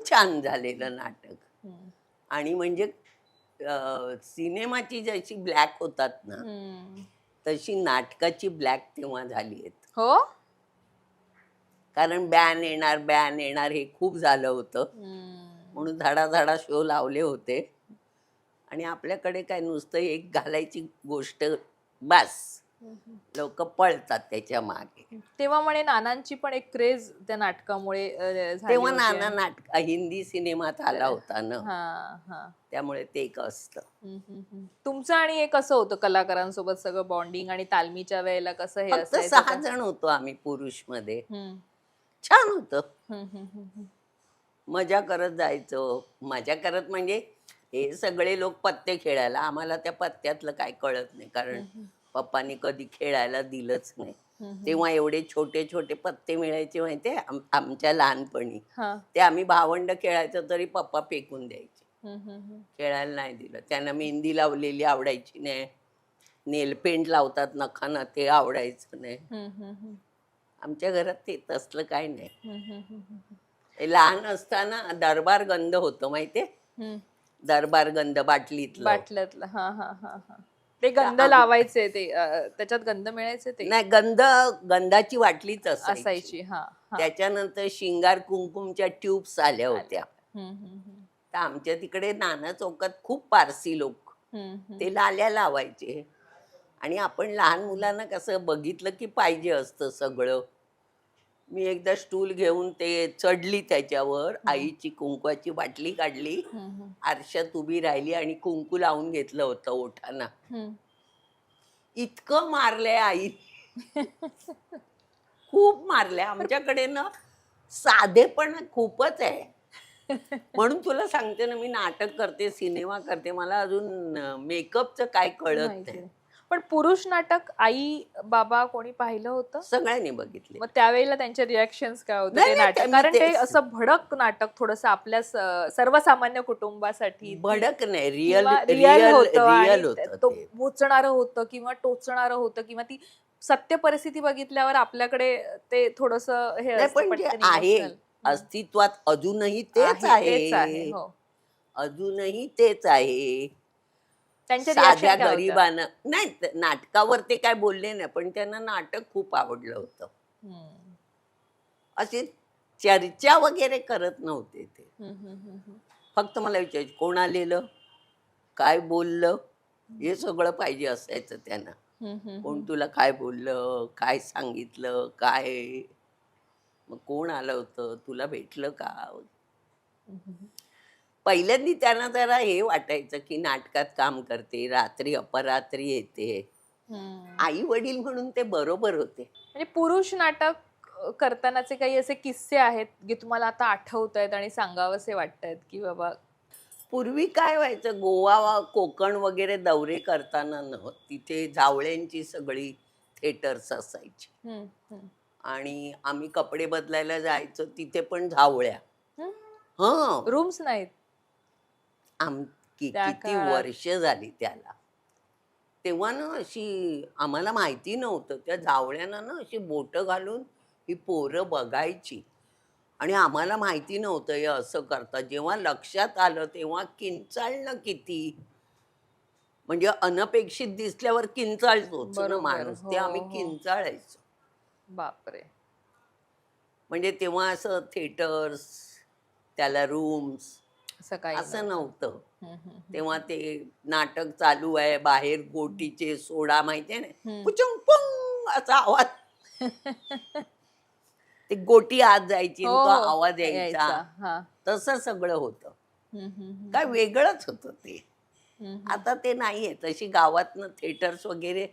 खूप छान झालेलं नाटक. आणि म्हणजे अं, सिनेमाची जशी ब्लॅक होतात ना हम्म. तशी नाटकाची ब्लॅक तेव्हा झाली आहेत हो कारण बॅन येणार बॅन येणार हे खूप झालं होतं हम्म. म्हणून धडाधडा शो लावले होते आणि आपल्याकडे काय नुसतं एक घालायची गोष्ट बस. लोक पळतात त्याच्यामागे. तेव्हा म्हणे नानांची पण एक क्रेज त्या नाटकामुळे अ, झाली तेव्हा होती. नाना नाटक हिंदी सिनेमात आला होता ना. हा हा. त्यामुळे ते एक असतं. हम्म, हम्म, हम्म. तुमचं आणि हे कसं होतं कलाकारांसोबत सगळं बॉन्डिंग आणि तालमीच्या वेळेला कसं हे फक्त असायचं सहा का? जण होतो आम्ही पुरुषमध्ये हम्म, छान होतं. हम्म, हम्म, हम्म, हम्म. मजा करत जायचो. मजा करत म्हणजे हे सगळे लोक पत्ते खेळायला. आम्हाला त्या पत्त्यातलं काय कळत नाही. कारण पप्पांनी कधी खेळायला दिलंच नाही. तेव्हा एवढे छोटे छोटे पत्ते मिळायचे माहितीये आम- आमच्या लहानपणी. हा. ते आम्ही भावंड खेळायचो तरी पप्पा फेकून द्यायचे. हम्म, हम्म, हम्म. खेळायला नाही दिलं. त्यांना मेहंदी लावलेली आवडायची नाही. नेलपेंट लावतात नखाना ते आवडायचं नाही. हम्म, हम्म, हम्म. आमच्या घरात ते तसलं काय नाही. हम्म, हम्म, हम्म, हम्म. हे लहान असताना दरबार गंध होतं माहितीये? हम्म. दरबार गंध बाटलीतलं. बाटल्यातलं. हा हा हा हा. ते गंध लावायचे ते अ, त्याच्यात गंध मिळायचे ते? नाही गंध गंधाची वाटलीच असायची. असायची हा हा. त्याच्यानंतर शिंगार कुंकुमच्या ट्यूब्स आल्या. होत्या. हम्म, हम्म, हम्म. तर आमच्या तिकडे नाना चौकात खूप पारसी लोक. हम्म, हम्म. ते लाल्या लावायचे. आणि आपण लहान मुलांना कसं बघितलं की पाहिजे असतं सगळं. मी एकदा स्टूल घेऊन ते चढली त्याच्यावर आईची कुंकवाची बाटली काढली. आरशात उभी राहिली आणि कुंकू लावून घेतलं होतं ओठाना. इतकं मारलंय आई. खूप मारलंय. आमच्याकडे ना साधेपण खूपच आहे. म्हणून तुला सांगते ना मी नाटक करते सिनेमा करते. मला अजून मेकअपचं काय कळत नाही. पण पुरुष नाटक आई बाबा कोणी पाहिलं होतं सगळ्यांनी बघितले मग त्यावेळेला त्यांचे रिॲक्शन काय होते नाही, ते नाही, नाटक त्यांनी कारण ते तेच- असं भडक नाटक थोडस आपल्या स- सर्वसामान्य कुटुंबासाठी भडक नाही रिअल रिअल रिअल होतं आणि होतं तो. बोचणारं होतं किंवा टोचणारं होतं किंवा ती सत्य परिस्थिती बघितल्यावर आपल्याकडे ते थोडस हे नाही असतं पण जे पटकन आहे emotional. अस्तित्वात अजूनही तेच आहे, तेच आहे हो. अजूनही तेच आहे साध्या? गरिबानं नाही नाटकावर ते काय बोलले नाही पण त्यांना नाटक खूप आवडलं होतं. असे चर्चा वगैरे करत नव्हते ते. फक्त मला विचारायचं कोण आलेलं? काय बोललं? हे सगळं पाहिजे असायचं त्यांना. कोण. तुला काय बोललं? काय सांगितलं? काय? मग कोण आलं होतं? तुला भेटलं का. पहिल्यांदी त्यांना जरा हे वाटायचं की नाटकात काम करते रात्री अपरात्री येते. आई वडील म्हणून ते बरोबर होते म्हणजे पुरुष नाटक करतानाचे काही असे किस्से आहेत जे तुम्हाला आता आठवत आहेत आणि सांगावसे वाटतायत की बाबा पूर्वी काय व्हायचं गोवा वा- कोकण वगैरे दौरे करताना न तिथे जावळ्यांची सगळी थिएटर्स असायची हम्म, हम्म. आणि आम्ही कपडे बदलायला जायचो तिथे पण झावळ्या. हं रूम्स नाहीत आम कि- त्या किती काळात. वर्ष झाली त्याला. तेव्हा ना अशी आम्हाला माहिती नव्हतं. त्या जावळ्यांना ना अशी बोटं घालून ही पोरं बघायची. आणि आम्हाला माहिती नव्हतं हे असं करतात जेव्हा लक्षात आलं तेव्हा किंचाळणं किती. म्हणजे अनपेक्षित दिसल्यावर किंचाळतोच ना बरोबर, माणूस. ते आम्ही हो, हो. किंचाळायचो. बापरे. म्हणजे तेव्हा असं थिएटर्स त्याला रूम्स असं काही असं नव्हतं. तेव्हा ते नाटक चालू आहे बाहेर गोटीचे सोडा माहितीये ना. पुचुंग पुंग असा आवाज ते गोटी आत जायची आणि तो हो. आवाज यायचा. हा. तसं सगळं होतं. काय वेगळंच होतं ते. आता ते नाहीये तशी गावातनं थिएटर्स वगैरे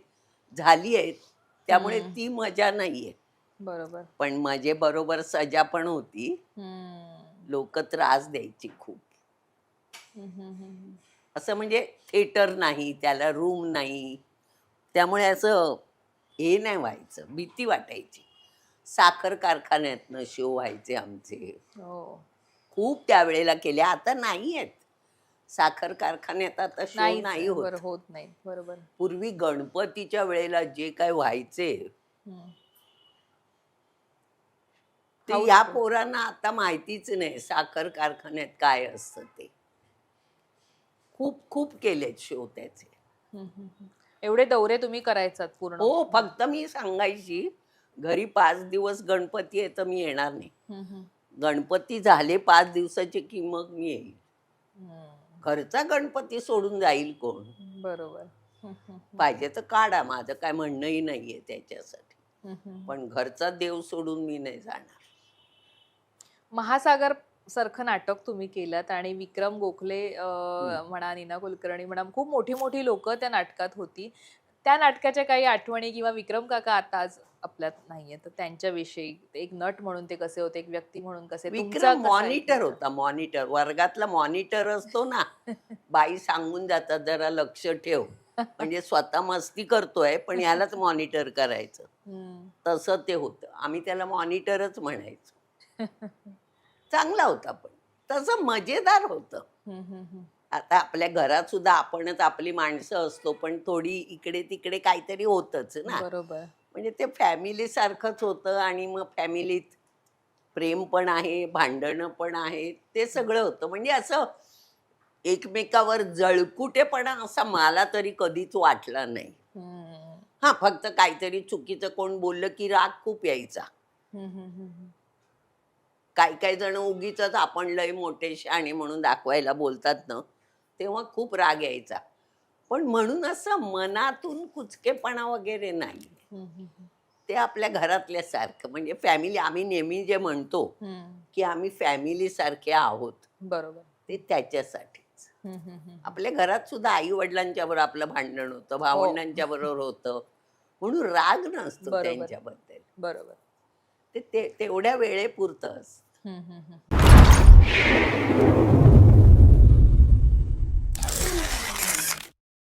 झाली आहेत त्यामुळे. ती मजा नाहीये बरोबर पण मजे बरोबर सजा पण होती हम्म. लोक त्रास द्यायची खूप. असं म्हणजे थिएटर नाही त्याला रूम नाही. त्यामुळे असं हे नाही व्हायचं भीती वाटायची. साखर कारखान्यातनं शो व्हायचे आमचे. हो. खूप त्यावेळेला केले आता नाही आहेत. साखर कारखान्यात आता शो नाहीच नाही. होत. बरं, होत नाही बरोबर. पूर्वी गणपतीच्या वेळेला जे काय व्हायचे हम्म. ते हाऊस या. पोरांना आता माहितीच नाही साखर कारखान्यात काय असतं ते. खूप खूप केलेत शो त्याचे. एवढे दौरे तुम्ही करायचात पूर्ण? हो फक्त मी सांगायची घरी पाच दिवस गणपती आहे तर मी येणार नाही. गणपती झाले पाच दिवसाचे की मग मी येईल. घरचा गणपती सोडून जाईल कोण? बरोबर. पाहिजे तर काढा माझं काय म्हणणंही नाहीये त्याच्यासाठी. पण घरचा देव सोडून मी नाही जाणार. महासागर सारखं नाटक तुम्ही केलं आणि विक्रम गोखले म्हणा नीना कुलकर्णी म्हणा खूप मोठी मोठी लोक त्या नाटकात होती. त्या नाटकाच्या काही आठवणी किंवा विक्रम काका आता आज आपल्यात नाहीये. तर त्यांच्याविषयी एक नट म्हणून ते कसे होते एक व्यक्ती म्हणून कसे विक्रम मॉनिटर? होता मॉनिटर. वर्गातला मॉनिटर असतो ना बाई सांगून जातात जरा लक्ष ठेव. म्हणजे स्वतः मस्ती करतोय पण यालाच मॉनिटर करायचं. तसं ते होतं. आम्ही त्याला मॉनिटरच म्हणायचो. चांगला होता पण. तसं मजेदार होतं. आता आपल्या घरात सुद्धा आपणच आपली माणसं असतो पण थोडी इकडे तिकडे काहीतरी होतच ना. बरोबर. म्हणजे ते फॅमिली सारखंच होतं आणि मग फॅमिलीत प्रेम पण आहे भांडणं पण आहे ते सगळं होतं. म्हणजे असं एकमेकावर जळकुटेपणा असा मला तरी कधीच वाटला नाही. हा फक्त काहीतरी चुकीचं कोण बोललं की राग खूप यायचा. काही काही जण उगीच आपण लय मोठे शाणे म्हणून दाखवायला बोलतात ना तेव्हा खूप राग यायचा. पण म्हणून असं मनातून कुचकेपणा वगैरे नाही. ते आपल्या घरातल्या सारखं म्हणजे फॅमिली आम्ही नेहमी जे म्हणतो. की आम्ही फॅमिली सारखे आहोत. बरोबर. ते त्याच्यासाठीच. आपल्या घरात सुद्धा आई वडिलांच्या बरोबर आपलं भांडण होतं भावंडांच्या बरोबर होतं. म्हणून राग नसतो. त्यांच्याबद्दल. बरोबर. ते ते तेवढ्या वेळेपुरतं असतं. Mm-hmm.